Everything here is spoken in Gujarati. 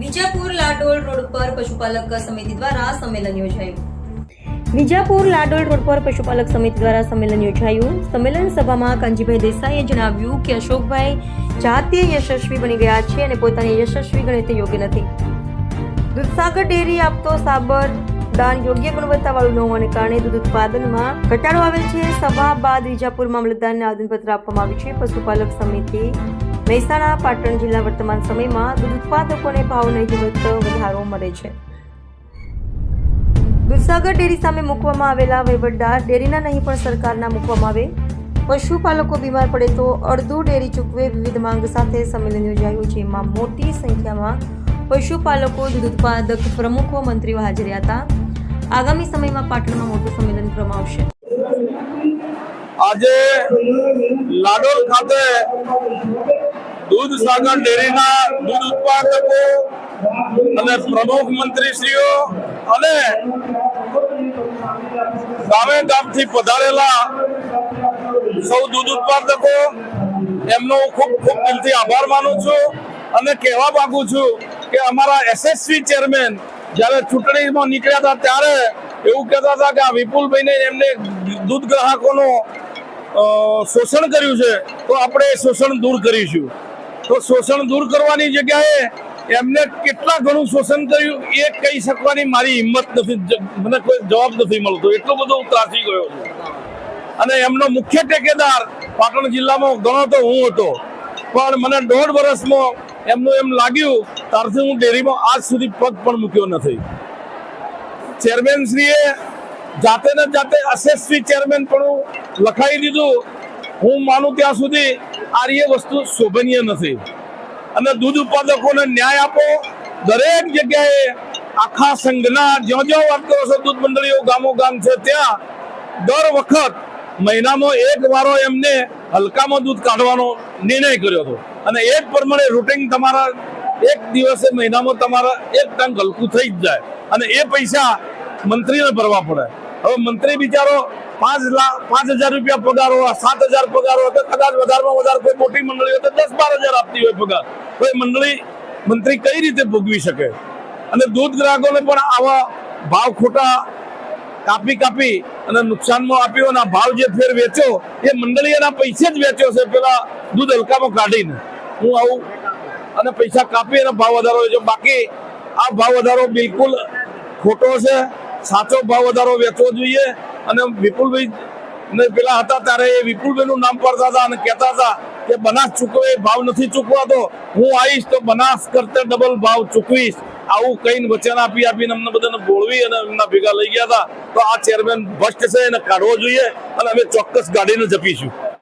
વિજાપુર લાડોલ રોડ પર પશુપાલક સમિતિ દ્વારા સંમેલન યોજાયું. વિજાપુર લાડોલ રોડ પર પશુપાલક સમિતિ દ્વારા સંમેલન યોજાયું. સંમેલન સભામાં કાંજીભાઈ દેસાઈએ જણાવ્યું કે અશોકભાઈ જાતે યશસ્વી બની ગયા છે અને પોતાને યશસ્વી ગણે તે યોગ્ય નથી. દૂધસાગર ડેરી આપતો સાબર દાન યોગ્ય ગુણવત્તાવાળું ન હોવાને કારણે દૂધ ઉત્પાદનમાં ઘટાડો આવેલ છે. સભા બાદ વિજાપુર મામલતદારને આવેદનપત્ર આપવામાં આવ્યું છે. પશુપાલક સમિતિ મહેસાણા, પાટણ જિલ્લા વર્તમાન સમયમાં દૂધ ઉત્પાદકોને ભાવ નહિવત વધારો મળે છે. દૂધસાગર ડેરી સામે મૂકવામાં આવેલા વહીવટદાર ડેરીના નહીં પણ સરકારના મૂકવામાં આવે. પશુપાલકો બીમાર પડે તો અડધું ડેરી ચૂકવે વિવિધ માંગ સાથે સંમેલન યોજાયું, જેમાં મોટી સંખ્યામાં પશુપાલકો દૂધ ઉત્પાદક પ્રમુખો, મંત્રીઓ હાજર હતા. આગામી સમયમાં પાટણમાં મોટું સંમેલન કરવામાં આવશે આજે લાડોલ ખાતે દૂધ સાગર ડેરીના દૂધ ઉત્પાદકો અને પ્રમુખ મંત્રીશ્રીઓ અને ગામે ગામથી પધારેલા સૌ દૂધ ઉત્પાદકો, એમનો ખૂબ ખૂબ દિલથી આભાર માનું છું અને કહેવા માંગુ છું કે અમારા એસએસસી ચેરમેન જ્યારે ચૂંટણીમાં નીકળ્યા હતા ત્યારે એવું કહેતા હતા કે આ વિપુલભાઈને એમને દૂધ ગ્રાહકોનું શોષણ કર્યું છે, તો આપણે એ શોષણ દૂર કરીશું. તો શોષણ દૂર કરવાની જગ્યાએ એમને કેટલા ઘણું શોષણ કર્યું એ કહી શકવાની મારી હિંમત નથી મને કોઈ જવાબ નથી મળતો. એટલો બધો હું ત્રાસી ગયો છું. અને એમનો મુખ્ય ટેકેદાર પાટણ જિલ્લામાં ઘણો તો હું હતો. પણ મને દોઢ વર્ષમાં એમનું એમ લાગ્યું ત્યારથી હું ડેરીમાં આજ સુધી પગ પણ મૂક્યો નથી. ચેરમેન શ્રીએ જાતે ને જાતે અસેસવી ચેરમેન પણ લખાઈ દીધું. હું માનું ત્યાં સુધી આર્ય વસ્તુ શોભનીય નથી. અને દૂધ ઉત્પાદકોને ન્યાય આપો. દરેક જગ્યાએ આખા સંઘના જ્યાં જ્યાં વાત કરો છો, દૂધ મંડળીઓ, ગામો ગામ છે, ત્યાં દર વખત મહિનામાં એક વારો એમને હલકામાં દૂધ કાઢવાનો નિર્ણય કર્યો હતો. અને એ જ પ્રમાણે રૂટિન તમારા એક દિવસે મહિનામાં તમારા એક ટંક હલકું થઈ જ જાય. અને એ પૈસા મંત્રીને ભરવા પડે. હવે મંત્રી બિચારો પાંચ લાખ, પાંચ હજાર રૂપિયા પગાર હોય, સાત હજાર પગાર હોય, તો કદાચ વધારેમાં વધારે કોઈ મોટી મંડળી હોય તો દસ બાર હજાર આપતી હોય પગાર. તો એ મંડળી મંત્રી કઈ રીતે ભોગવી શકે? અને દૂધ ગ્રાહકોને પણ આવા ભાવ ખોટા કાપી કાપી અને નુકસાનમાં આપ્યો અને ભાવ જે ફેર વેચ્યો, એ મંડળી એના પૈસે જ વેચ્યો છે પેલા દૂધ હલકામાં કાઢીને. હું આવું અને પૈસા કાપી અને ભાવ વધારો વેચ્યો. બાકી આ ભાવ વધારો બિલકુલ ખોટો છે. સાચો ભાવ વધારો વેચવો જોઈએ. અને વિપુલભાઈ પેલા હતા ત્યારે એ વિપુલભાઈ નું નામ પડતા હતા અને કહેતા હતા કે બનાસ ચૂકવે ભાવ નથી ચૂકવાતો. હું આવીશ તો બનાસ કરતે ડબલ ભાવ ચૂકવીશ. આવું કઈ વચન આપી આપીને અમને બધાને ગોળવી અને એમના ભેગા લઈ ગયા હતા. તો આ ચેરમેન ભ્રષ્ટ છે એને કાઢવો જોઈએ અને અમે ચોક્કસ ગાડીને જપીશું